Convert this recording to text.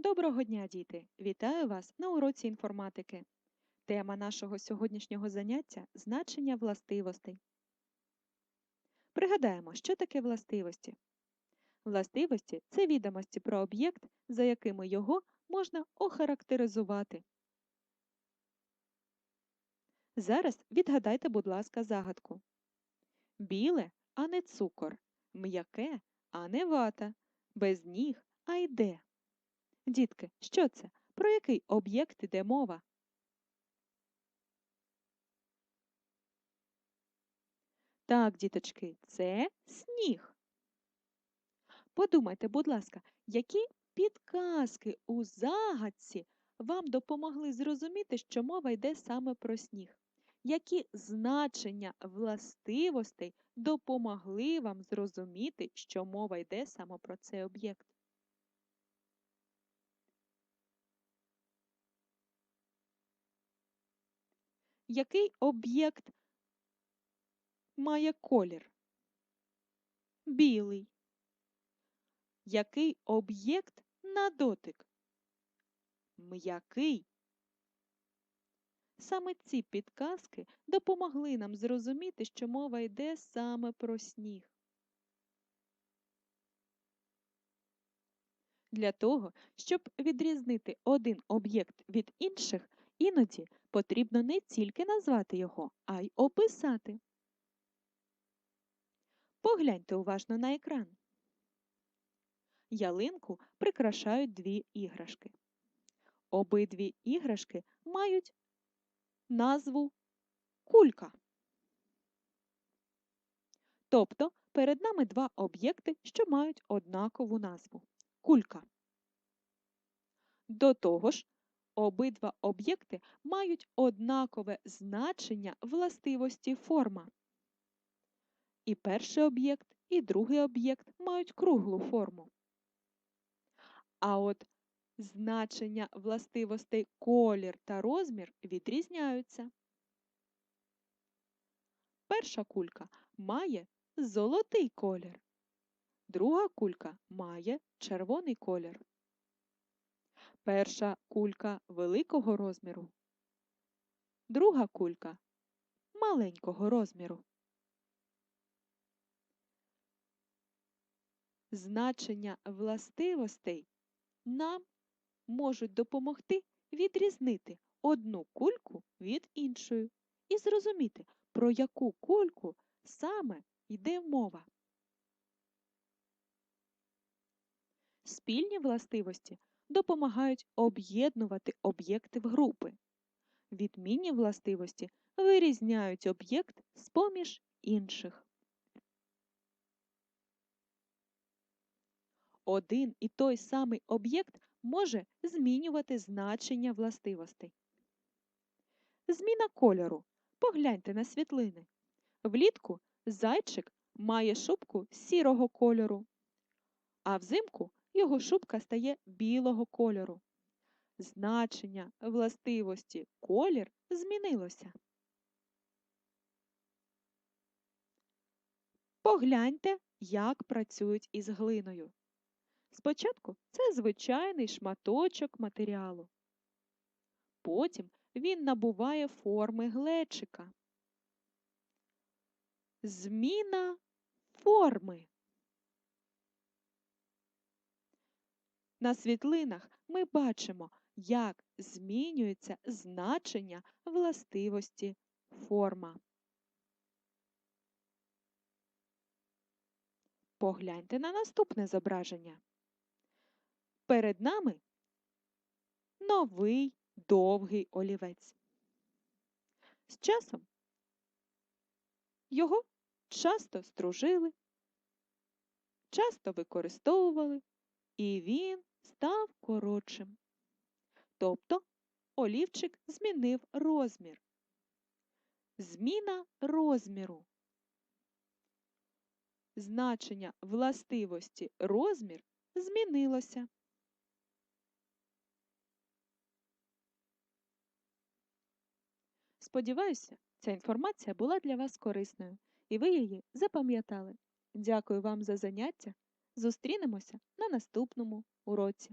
Доброго дня, діти! Вітаю вас на уроці інформатики. Тема нашого сьогоднішнього заняття значення властивостей. Пригадаємо, що таке властивості. Властивості це відомості про об'єкт, за якими його можна охарактеризувати. Зараз відгадайте, будь ласка, загадку. Біле, а не цукор, м'яке, а не вата, без ніг, а йде. Дітки, що це? Про який об'єкт іде мова? Так, діточки, це сніг. Подумайте, будь ласка, які підказки у загадці вам допомогли зрозуміти, що мова йде саме про сніг? Які значення властивостей допомогли вам зрозуміти, що мова йде саме про цей об'єкт? Який об'єкт має колір? Білий. Який об'єкт на дотик? М'який. Саме ці підказки допомогли нам зрозуміти, що мова йде саме про сніг. Для того, щоб відрізнити один об'єкт від інших, іноді потрібно не тільки назвати його, а й описати. Погляньте уважно на екран. Ялинку прикрашають дві іграшки. Обидві іграшки мають назву кулька. Тобто перед нами два об'єкти, що мають однакову назву кулька. До того ж, обидва об'єкти мають однакове значення властивості форма. І перший об'єкт, і другий об'єкт мають круглу форму. А от значення властивостей колір та розмір відрізняються. Перша кулька має золотий колір, друга кулька має червоний колір. Перша кулька великого розміру, друга кулька маленького розміру. Значення властивостей нам можуть допомогти відрізнити одну кульку від іншої і зрозуміти, про яку кульку саме йде мова. Спільні властивості допомагають об'єднувати об'єкти в групи. Відмінні властивості вирізняють об'єкт з поміж інших. Один і той самий об'єкт може змінювати значення властивостей. Зміна кольору. Погляньте на світлини. Влітку зайчик має шубку сірого кольору, а взимку його шубка стає білого кольору. Значення властивості колір змінилося. Погляньте, як працюють із глиною. Спочатку це звичайний шматочок матеріалу. Потім він набуває форми глечика. Зміна форми. На світлинах ми бачимо, як змінюється значення властивості форма. Погляньте на наступне зображення. Перед нами новий довгий олівець. З часом його часто стружили, часто використовували, і він став коротшим. Тобто олівчик змінив розмір. Зміна розміру. Значення властивості розмір змінилося. Сподіваюся, ця інформація була для вас корисною, і ви її запам'ятали. Дякую вам за заняття. Зустрінемося на наступному уроці.